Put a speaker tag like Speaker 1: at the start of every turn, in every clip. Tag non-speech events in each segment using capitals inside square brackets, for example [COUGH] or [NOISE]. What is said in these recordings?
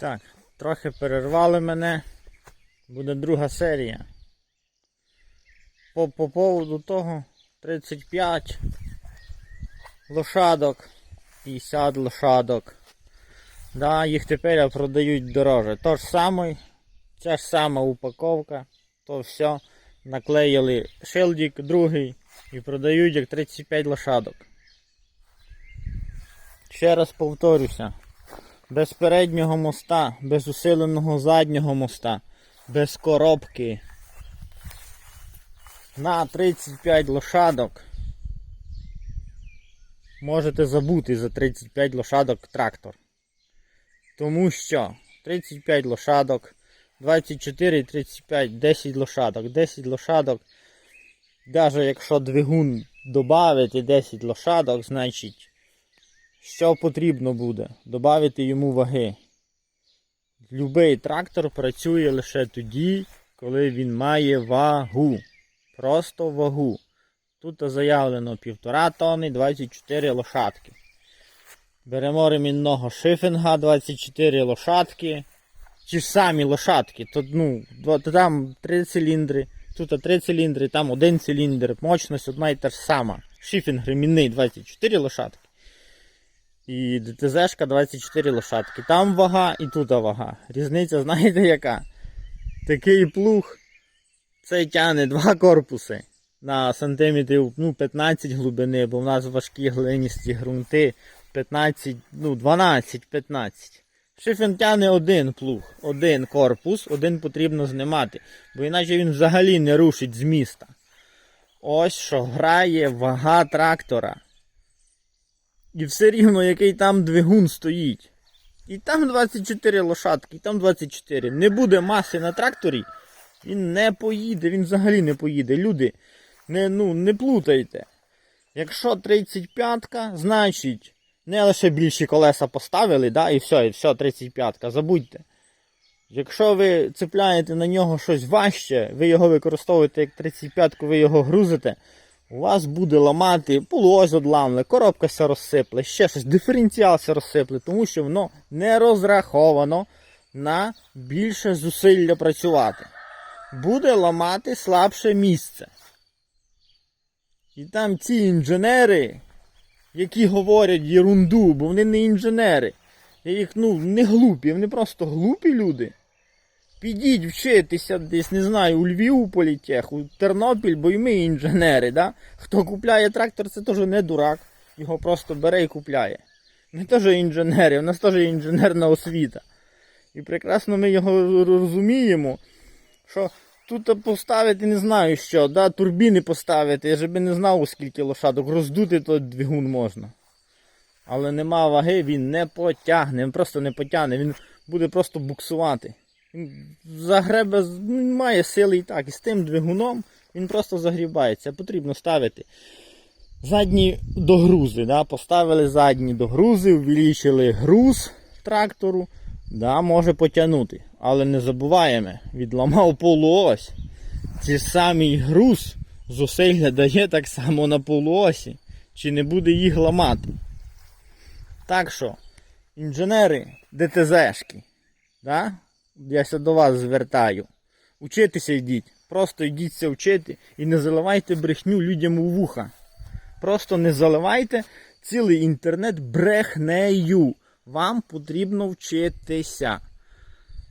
Speaker 1: Так, трохи перервали мене. Буде друга серія. По, по поводу того 35 лошадок, 50 лошадок. Да, їх тепер продають дороже. То ж саме, ця ж сама упаковка, то все. Наклеїли шилдик другий і продають як 35 лошадок. Ще раз повторюся. Без переднього моста, без усиленого заднього моста, без коробки. На 35 лошадок. Можете забути за 35 лошадок трактор. Тому що 35 лошадок, 24, 35, 10 лошадок, 10 лошадок. Навіть якщо двигун додати 10 лошадок, значить що потрібно буде? Добавити йому ваги. Любий трактор працює лише тоді, коли він має вагу. Просто вагу. Тут заявлено 1,5 тонни 24 лошадки. Беремо ремінного шифінга 24 лошадки. Ті ж самі лошадки. Тут, ну, там 3 циліндри, тут 3 циліндри, там один циліндр, мощність одна і та ж сама. Шифінг ремінний 24 лошадки. І ДТЗшка 24 лошадки. Там вага і тут вага. Різниця, знаєте яка? Такий плуг. Це тягне два корпуси на сантиметрів ну, 15 глибини, бо в нас важкі глиністі ґрунти 15, ну 12-15. Шифен тягне один плуг, один корпус, один потрібно знімати, бо іначе він взагалі не рушить з міста. Ось що грає вага трактора. І все рівно, який там двигун стоїть. І там 24 лошадки, і там 24. Не буде маси на тракторі, він не поїде, він взагалі не поїде. Люди, не, ну, не плутайте. Якщо 35-ка, значить не лише більші колеса поставили, да, і все, і все, 35-ка, забудьте. Якщо ви цепляєте на нього щось важче, ви його використовуєте як 35-ку, ви його грузите, у вас буде ламати полось одламле, коробка ся розсипле, ще щось, диференціал ся розсипле, тому що воно не розраховано на більше зусилля працювати. Буде ламати слабше місце. І там ці інженери, які говорять єрунду, бо вони не інженери. Я їх, ну, не глупі, вони просто глупі люди. Підіть вчитися десь, не знаю, у Львів політех, у Тернопіль, бо і ми інженери, да? Хто купляє трактор, це теж не дурак. Його просто бере і купляє. Ми теж інженери, у нас теж інженерна освіта. І прекрасно ми його розуміємо, що тут поставити не знаю що, да? турбіни поставити, я ж би не знав, скільки лошадок, роздути той двигун можна. Але нема ваги, він не потягне, він просто не потягне, він буде просто буксувати. Загребе, ну, має сили і так. І з тим двигуном він просто загрібається. Потрібно ставити задні догрузи. Да? Поставили задні догрузи, увеличили груз трактору, да, може потягнути. Але не забуваємо, відламав полуось. Ці самий груз зусилля дає так само на полуосі. Чи не буде їх ламати? Так що, інженери ДТЗшки, да? Я ся до вас звертаю. Учитися йдіть. Просто йдіться вчити і не заливайте брехню людям у вуха. Просто не заливайте цілий інтернет брехнею. Вам потрібно вчитися.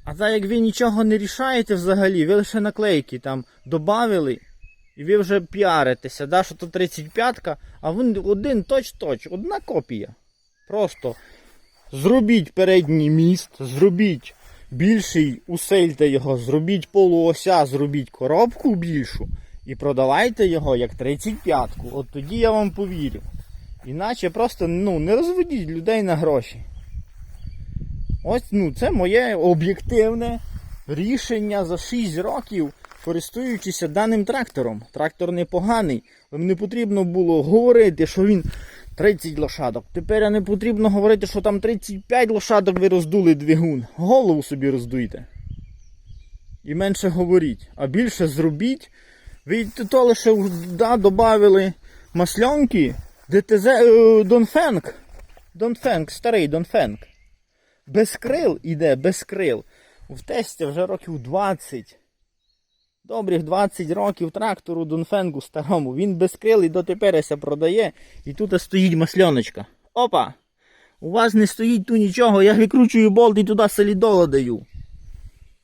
Speaker 1: А так як ви нічого не рішаєте взагалі, ви лише наклейки там додавили, і ви вже піаритеся, да, що то 35-ка, а він один точ-точ, одна копія. Просто зробіть передній міст, зробіть більший, усильте його, зробіть полуося, зробіть коробку більшу і продавайте його як 35-ку. От тоді я вам повірю. Іначе просто ну, не розведіть людей на гроші. Ось ну, це моє об'єктивне рішення за 6 років, користуючися даним трактором. Трактор непоганий, але не потрібно було говорити, що він 30 лошадок. Тепер не потрібно говорити, що там 35 лошадок ви роздули двигун. Голову собі роздуйте. І менше говоріть, а більше зробіть. Ви то лише да, додали маслянки, ДТЗ е, Донфенг. Донфенг, старий Донфенг. без крил іде, без крил. В тесті вже років 20. Добрих 20 років трактору Донфенгу старому. Він без крил і дотепереся продає. І тут стоїть масльоночка. Опа! У вас не стоїть тут нічого, я викручую болт і туди солідола даю.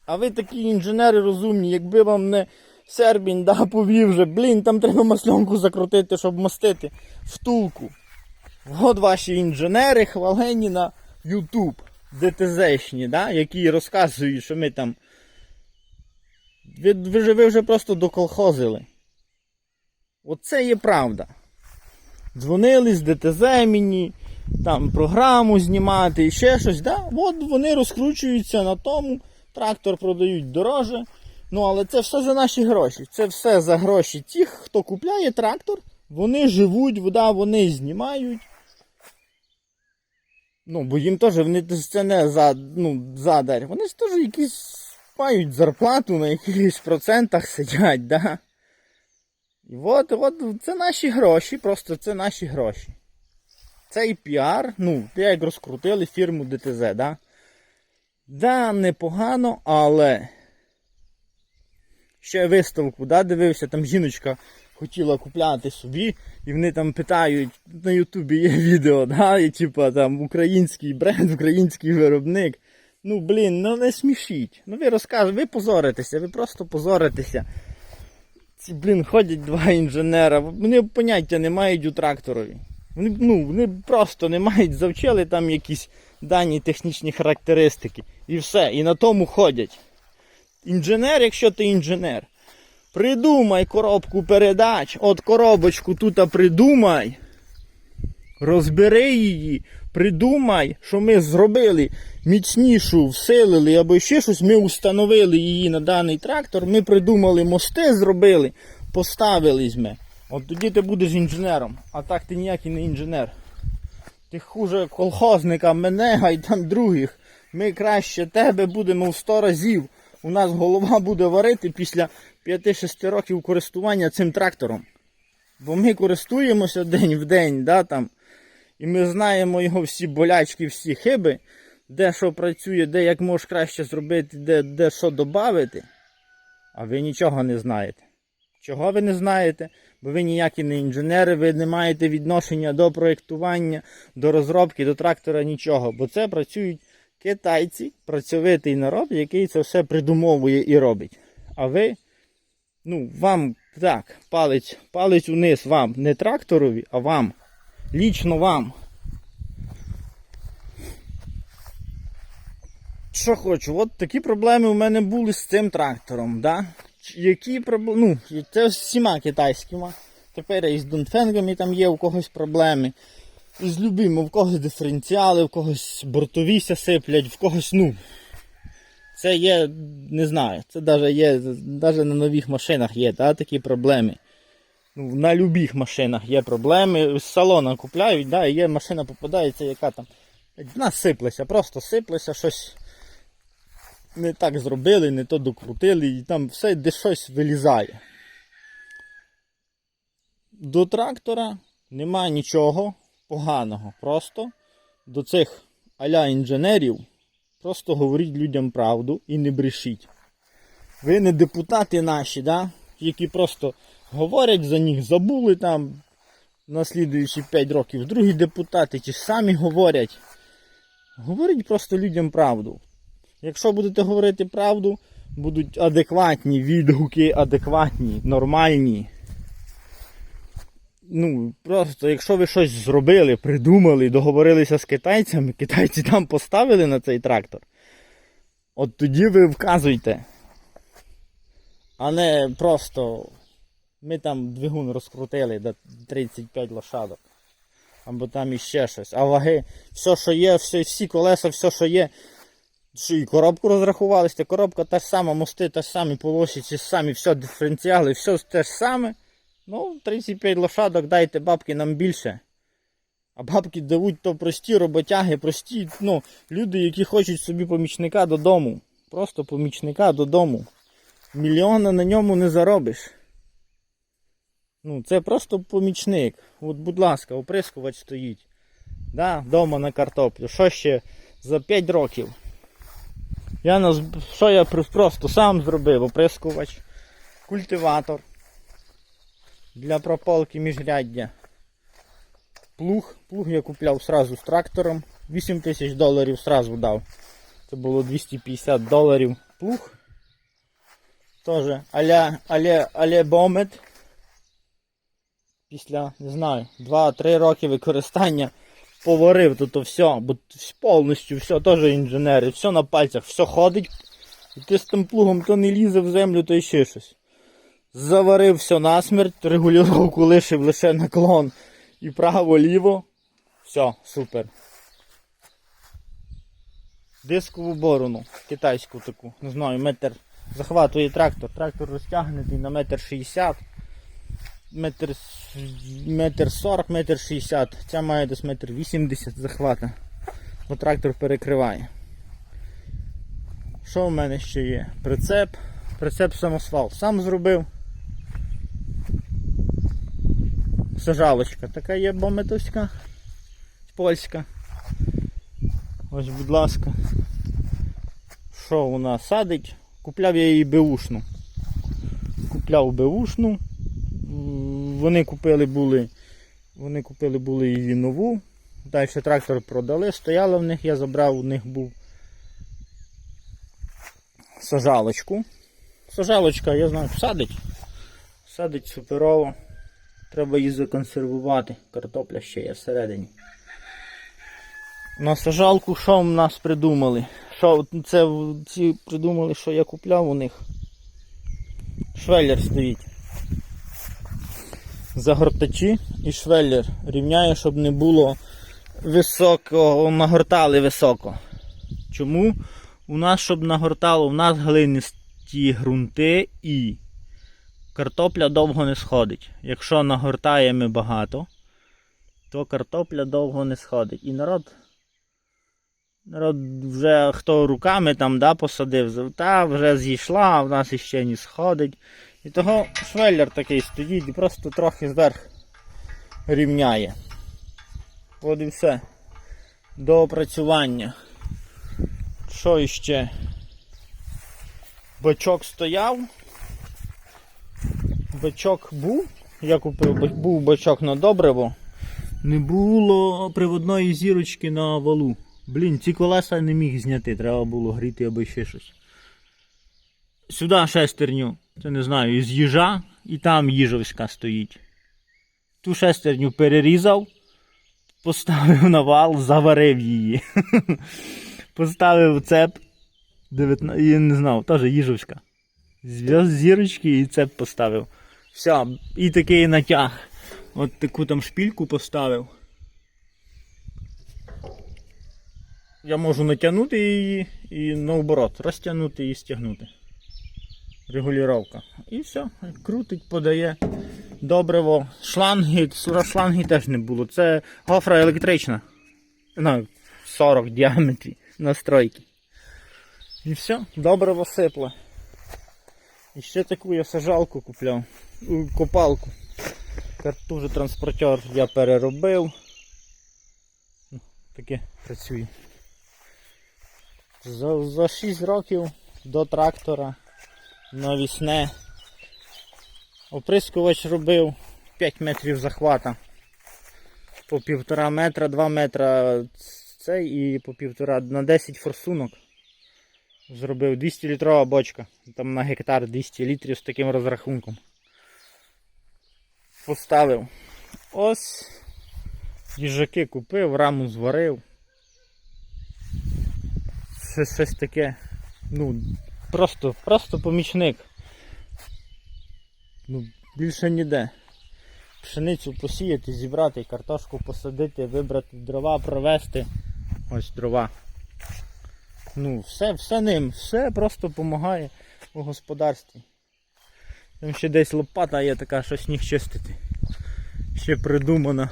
Speaker 1: А ви такі інженери розумні, якби вам не Сербін да, повів вже, блін, там треба масльонку закрутити, щоб мостити втулку. От ваші інженери хвалені на YouTube, ДТЗшні, да, які розказують, що ми там. Ви, ви, ви вже просто доколхозили. Оце є правда. Дзвонили з ДТЗ мені, там програму знімати і ще щось. Да? От вони розкручуються на тому, трактор продають дороже. Ну, але це все за наші гроші. Це все за гроші тих, хто купляє трактор, вони живуть, вода, вони знімають. Ну, бо їм теж вони це не за, ну, задар. Вони ж теж якісь мають зарплату на якихось процентах сидять, да? І от, от це наші гроші, просто це наші гроші. Це і піар, ну, як розкрутили фірму ДТЗ, да? Да, непогано, але ще виставку, да, дивився, там жіночка хотіла купляти собі, і вони там питають, на Ютубі є відео, да, і типа там український бренд, український виробник. Ну, блін, ну не смішіть. Ну ви розказуєте, ви позоритеся, ви просто позоритеся. Ці, блін, ходять два інженера, вони поняття не мають у тракторові. Вони, ну, вони просто не мають, завчили там якісь дані технічні характеристики. І все, і на тому ходять. Інженер, якщо ти інженер, придумай коробку передач, от коробочку тут придумай, розбери її, придумай, що ми зробили міцнішу, всилили або ще щось, ми установили її на даний трактор, ми придумали мости, зробили, поставили ми. От тоді ти будеш інженером, а так ти ніякий не інженер. Ти хуже колхозника мене, а й там других. Ми краще тебе будемо в 100 разів. У нас голова буде варити після 5-6 років користування цим трактором. Бо ми користуємося день в день, да, там, і ми знаємо його всі болячки, всі хиби, де що працює, де як можеш краще зробити, де, де що додати. А ви нічого не знаєте. Чого ви не знаєте? Бо ви ніякі не інженери, ви не маєте відношення до проєктування, до розробки, до трактора, нічого. Бо це працюють китайці, працьовитий народ, який це все придумовує і робить. А ви, ну, вам так, палець, палець униз вам, не тракторові, а вам. Лічно вам. Що хочу, от такі проблеми у мене були з цим трактором. Да? Які проблеми? Ну, це всіма китайськими. Тепер і з Донфенгами там є у когось проблеми. І з любими, в когось диференціали, в когось бортовіся сиплять, в когось, ну. Це є, не знаю, це навіть є, навіть на нових машинах є та, такі проблеми. Ну, на любих машинах є проблеми. З салона купляють, да, і є машина попадається, яка там. Вона сиплеся, просто сиплеся, щось не так зробили, не то докрутили, і там все де щось вилізає. До трактора нема нічого поганого. Просто до цих аля інженерів просто говоріть людям правду і не брешіть. Ви не депутати наші, да? які просто говорять за них, забули там на слідуючі 5 років. Другі депутати ті самі говорять. Говоріть просто людям правду. Якщо будете говорити правду, будуть адекватні відгуки, адекватні, нормальні. Ну, просто якщо ви щось зробили, придумали, договорилися з китайцями, китайці там поставили на цей трактор, от тоді ви вказуйте. А не просто ми там двигун розкрутили до 35 лошадок. Або там іще щось. А ваги, все, що є, все, всі колеса, все, що є. Що і коробку розрахувалися, коробка та ж сама, мости та ж самі полосі, ті ж самі, все, диференціали, все те ж саме. Ну, 35 лошадок, дайте бабки нам більше. А бабки дають то прості роботяги, прості, ну, люди, які хочуть собі помічника додому. Просто помічника додому. Мільйона на ньому не заробиш. Ну, це просто помічник. От, будь ласка, оприскувач стоїть. Да, Дома на картоплю. Що ще За 5 років. Я наз... Що я просто сам зробив? Оприскувач, культиватор для прополки міжряддя. Плуг. Плуг я купляв сразу з трактором. 8 тисяч доларів сразу дав. Це було 250 доларів. Плуг. Тоже аля, аля, аля бомет. Після, не знаю, 2-3 роки використання поварив тут все, бо повністю все, теж інженери, все на пальцях, все ходить. І ти з тим плугом то не лізе в землю, то ще щось. Заварив все насмерть, регулювання лишив лише наклон і право-ліво. Все, супер. Дискову борону, китайську таку, не знаю, метр захватує трактор. Трактор розтягнутий на метр шістдесят. Метр, метр сорок, метр шістдесят. Ця має десь метр вісімдесят захвата. Бо трактор перекриває. Що в мене ще є? Прицеп. Прицеп самосвал. Сам зробив. Сажалочка. Така є бометовська. Польська. Ось, будь ласка. Що нас садить? Купляв я її беушну. Купляв беушну. Вони купили були. Вони купили були її нову. Далі трактор продали, стояла в них, я забрав, у них був сажалочку. Сажалочка, я знаю, садить. Садить суперово. Треба її законсервувати. Картопля ще є всередині. На сажалку що в нас придумали? Що це ці придумали, що я купляв у них. Швеллер стоїть. Загортачі і швеллер рівняє, щоб не було високо, нагортали високо. Чому? У нас, щоб нагортало, у нас глинисті ґрунти і картопля довго не сходить. Якщо нагортаємо багато, то картопля довго не сходить. І народ Народ вже хто руками там да, посадив, та вже зійшла, а в нас іще не сходить. І того швеллер такий стоїть і просто трохи зверх рівняє. От і все. До опрацювання. Що іще? Бачок стояв. Бачок був. Я купив, був бачок на добриво. Не було приводної зірочки на валу. Блін, ці колеса не міг зняти, треба було гріти або ще щось. Сюди шестерню, це не знаю, із їжа, і там їжовська стоїть. Ту шестерню перерізав, поставив на вал, заварив її. [LAUGHS] Поставив цеп. 19, я не знав, теж їжовська. Зв'яз зірочки і цеп поставив. Все, і такий натяг. От таку там шпільку поставив. Я можу натягнути її і наоборот, розтягнути і стягнути. Регулювання. І все, крутить, подає. Добриво. Шланги, шланги теж не було. Це гофра електрична. Ну, 40 в діаметрі настройки. І все, добриво сипле. І ще таку я сажалку купляв. Копалку. Картужий транспортер я переробив. Ну, Таке працює. За, за 6 років до трактора навісне. Оприскувач робив 5 метрів захвата. По півтора метра, 2 метра цей і по півтора на 10 форсунок. Зробив 200 літрова бочка. Там на гектар 200 літрів з таким розрахунком. Поставив. Ось їжаки купив, раму зварив. Щось, щось таке. Ну, просто, просто помічник. Ну, більше ніде. Пшеницю посіяти, зібрати, картошку посадити, вибрати дрова, провести. Ось дрова. Ну, все, все ним, все просто допомагає у господарстві. Там ще десь лопата є така, що сніг чистити. Ще придумана.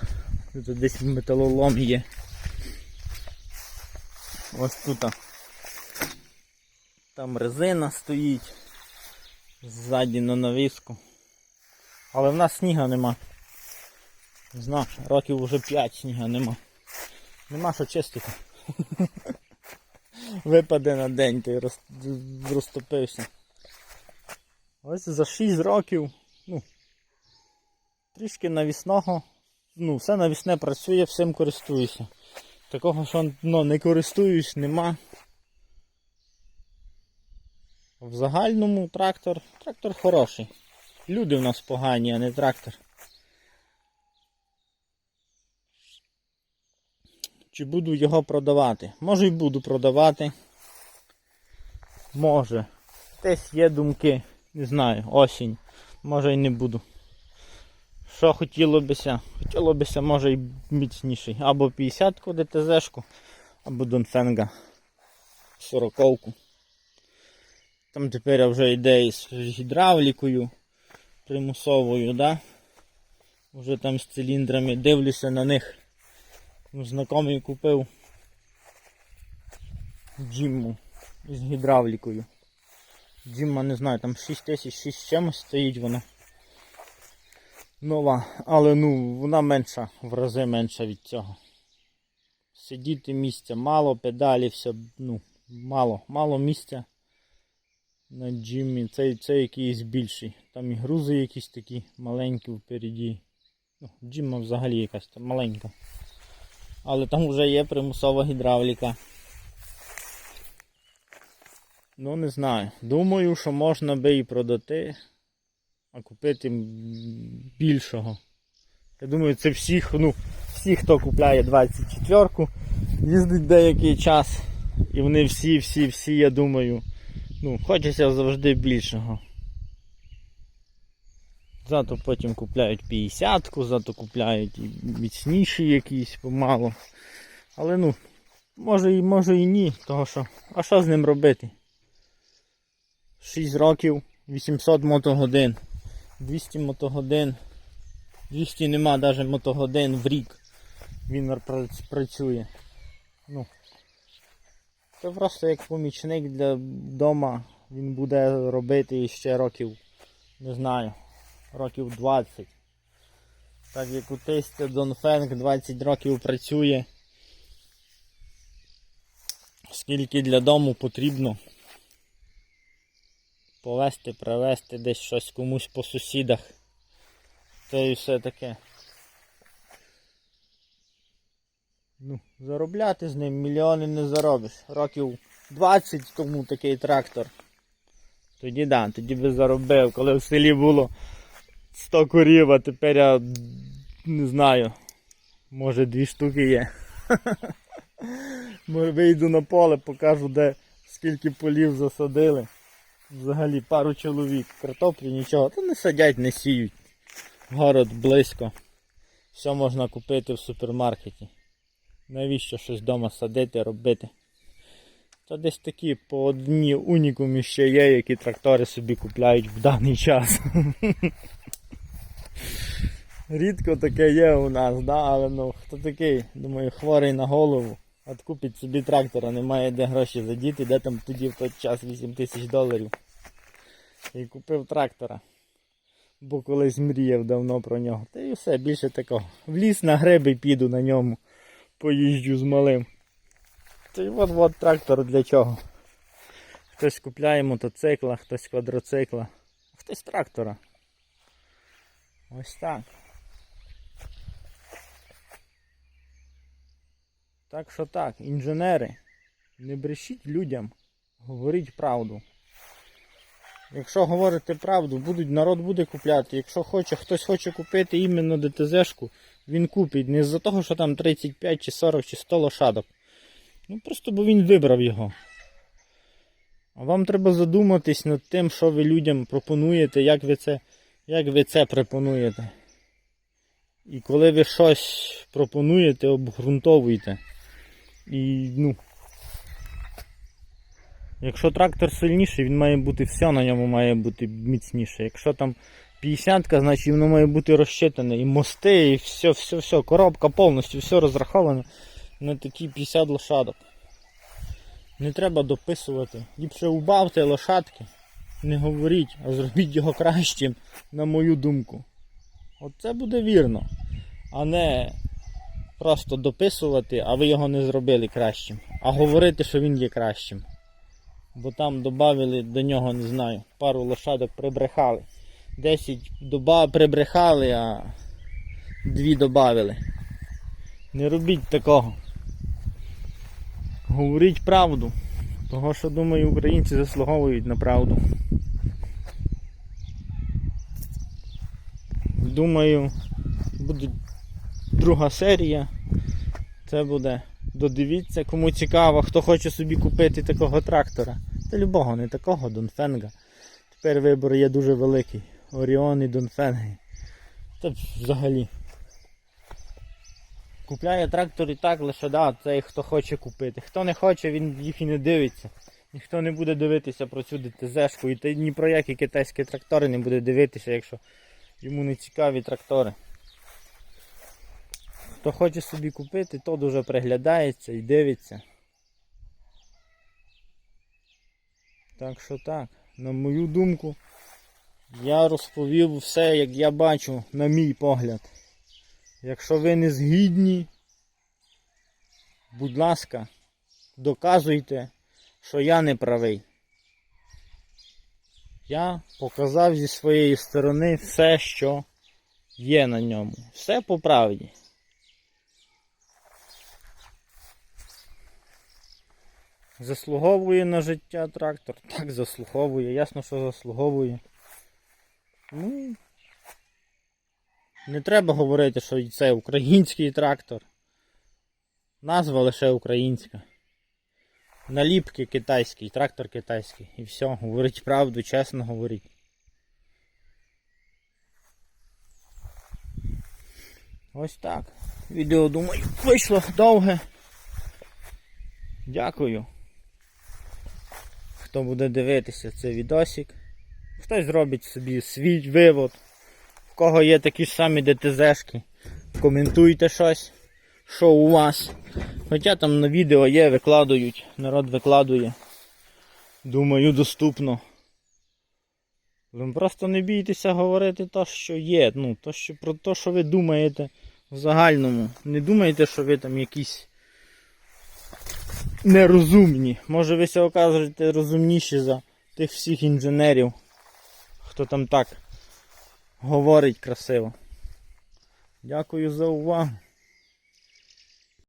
Speaker 1: Тут десь металолом є. Ось тут. Там резина стоїть. Ззаді на навіску. Але в нас сніга нема. Не знаю, років вже 5 сніга нема. Нема що чистити. [LAUGHS] випаде на день, той роз... розтопився. Ось за 6 років, ну, трішки навісного, ну, все навісне працює, всім користуюся. Такого, що ну, не користуюсь, нема. В загальному трактор, трактор хороший. Люди в нас погані, а не трактор. Чи буду його продавати? Може і буду продавати. Може. Десь є думки. Не знаю, осінь. Може і не буду. Що хотіло бися? Хотіло бися, може і міцніший. Або 50-ку ДТЗ-шку, або Донфенга 40-ку. Там тепер вже йде із гідравлікою примусовою, да? Вже там з циліндрами дивлюся на них. Ну, Знайомий купив Джимму з гідравлікою. Джимма, не знаю, там 6 тисяч 6 з чимось стоїть вона. Нова, але ну вона менша, в рази менша від цього. Сидіти місця мало, педалі, все, ну, мало, мало місця на Джиммі. Цей, цей якийсь більший. Там і грузи якісь такі маленькі впереді. Ну, Джимма взагалі якась там маленька. Але там вже є примусова гідравліка. Ну, не знаю. Думаю, що можна би і продати, а купити більшого. Я думаю, це всіх, ну, всі, хто купляє 24-ку, їздить деякий час. І вони всі, всі, всі, я думаю, ну, хочеться завжди більшого. Зато потім купляють 50-ку, зато купляють і міцніші якісь помало. Але ну, може і може і ні, того що. А що з ним робити? 6 років, 800 мотогодин, 200 мотогодин, 200 нема навіть мотогодин в рік. Він працює. Ну, це просто як помічник для дома. Він буде робити ще років, не знаю, років 20. Так як у тестя Донфенг 20 років працює. Скільки для дому потрібно повезти, привезти десь щось комусь по сусідах. Та і все таке. Ну, заробляти з ним мільйони не заробиш. Років 20 тому такий трактор. Тоді да, тоді би заробив, коли в селі було 100 корів, а тепер я не знаю. Може дві штуки є. Вийду на поле, покажу де скільки полів засадили. Взагалі пару чоловік. Картоплі нічого. Та не садять, не сіють. Город близько. Все можна купити в супермаркеті. Навіщо щось вдома садити, робити? Та десь такі по одні унікумі ще є, які трактори собі купляють в даний час. [LAUGHS] Рідко таке є у нас, да? але ну хто такий, думаю, хворий на голову. От купить собі трактора, немає де гроші задіти, де там тоді в той час 8 тисяч доларів. І купив трактора. Бо колись мріяв давно про нього. Та і все, більше такого. В ліс на гриби піду на ньому. Поїжджу з малим. Та й от от трактор для чого. Хтось купляє мотоцикла, хтось квадроцикла, хтось трактора. Ось так. Так що так, інженери, не брешіть людям, говоріть правду. Якщо говорити правду, будуть, народ буде купляти. Якщо хоче, хтось хоче купити іменно ДТЗ-шку, він купить. Не з-за того, що там 35 чи 40 чи 100 лошадок. Ну просто бо він вибрав його. А вам треба задуматись над тим, що ви людям пропонуєте, як ви це, як ви це пропонуєте. І коли ви щось пропонуєте, обґрунтовуйте. І ну. Якщо трактор сильніший, він має бути все на ньому має бути міцніше. Якщо там 50, значить воно має бути розчитане. І мости, і все, все, все, коробка повністю, все розраховано на такі 50 лошадок. Не треба дописувати. Ліпше убавте лошадки, не говоріть, а зробіть його кращим, на мою думку. Оце буде вірно. А не просто дописувати, а ви його не зробили кращим. а говорити, що він є кращим. Бо там додали до нього, не знаю, пару лошадок прибрехали. 10 доба прибрехали, а дві додали. Не робіть такого. Говоріть правду. Того, що думаю, українці заслуговують на правду. Думаю, буде друга серія. Це буде. Додивіться, кому цікаво, хто хоче собі купити такого трактора. Та любого, не такого Донфенга. Тепер вибор є дуже великий. Оріон і Донфенги. Та взагалі. Купляє трактор і так лише да, цей хто хоче купити. Хто не хоче, він їх і не дивиться. Ніхто не буде дивитися про цю ДТЗ-шку і ні про які китайські трактори не буде дивитися, якщо йому не цікаві трактори. Хто хоче собі купити, то дуже приглядається і дивиться. Так що так, на мою думку, я розповів все, як я бачу, на мій погляд. Якщо ви не згідні, будь ласка, доказуйте, що я не правий. Я показав зі своєї сторони все, що є на ньому. Все по правді. Заслуговує на життя трактор. Так, заслуговує. Ясно, що заслуговує. Ну, не треба говорити, що це український трактор. Назва лише українська. Наліпки китайський, трактор китайський. І все, говорить правду, чесно говорить. Ось так. Відео, думаю, вийшло довге. Дякую. Хто буде дивитися цей відосик. Хтось зробить собі свій вивод. В кого є такі ж самі ДТЗшки. Коментуйте щось, що у вас. Хоча там на відео є, викладають, народ викладує. Думаю, доступно. Ви просто не бійтеся говорити те, що є. Ну, то, що, про те, що ви думаєте в загальному. Не думайте, що ви там якісь нерозумні. Може ви ся окажете розумніші за тих всіх інженерів, хто там так говорить красиво. Дякую за увагу.